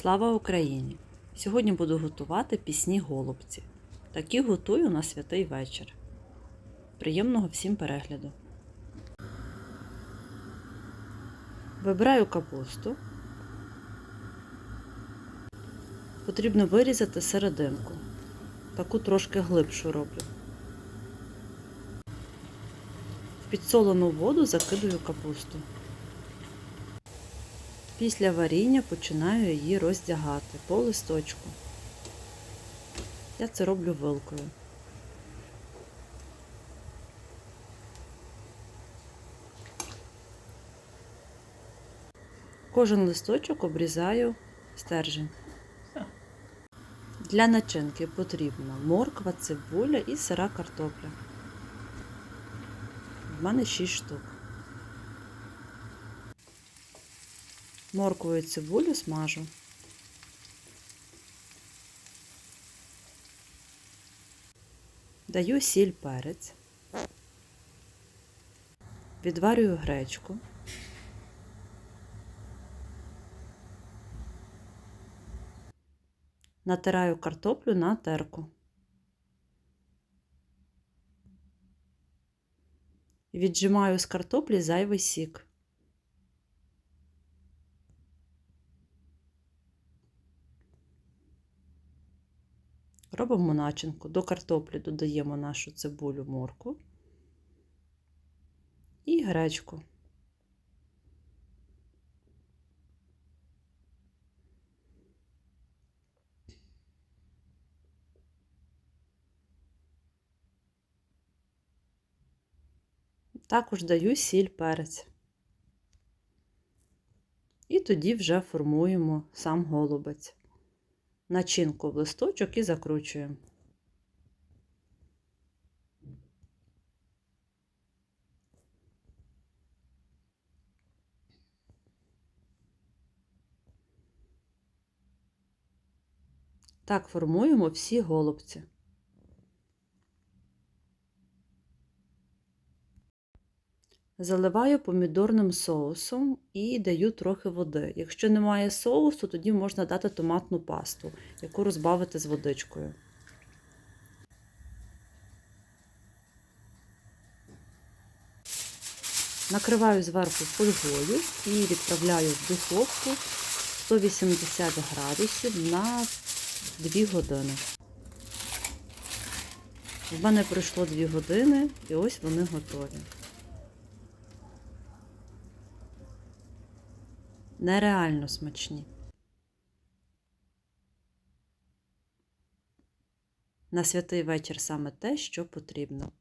Слава Україні! Сьогодні буду готувати пісні голубці. Такі готую на святий вечір. Приємного всім перегляду. Вибираю капусту. Потрібно вирізати серединку. Таку трошки глибшу роблю. В підсолену воду закидую капусту. Після варіння починаю її роздягати по листочку. Я це роблю вилкою. Кожен листочок обрізаю стержень. Для начинки потрібна морква, цибуля і сира картопля. В мене 6 штук. Моркву і цибулю смажу. Даю сіль перець. Відварюю гречку. Натираю картоплю на терку. Віджимаю з картоплі зайвий сік. Робимо начинку. До картоплі додаємо нашу цибулю морку і гречку. Також даю сіль перець. І тоді вже формуємо сам голубець начинку в листочок і закручуємо. Так формуємо всі голубці. Заливаю помідорним соусом і даю трохи води. Якщо немає соусу, тоді можна дати томатну пасту, яку розбавити з водичкою. Накриваю зверху фольгою і відправляю в духовку 180 градусів на 2 години. В мене пройшло 2 години і ось вони готові. Нереально смачні. На святий вечір саме те, що потрібно.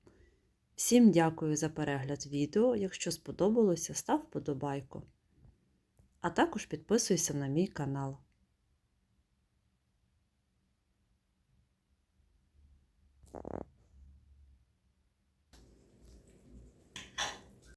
Всім дякую за перегляд відео. Якщо сподобалося, став вподобайку. А також підписуйся на мій канал. You.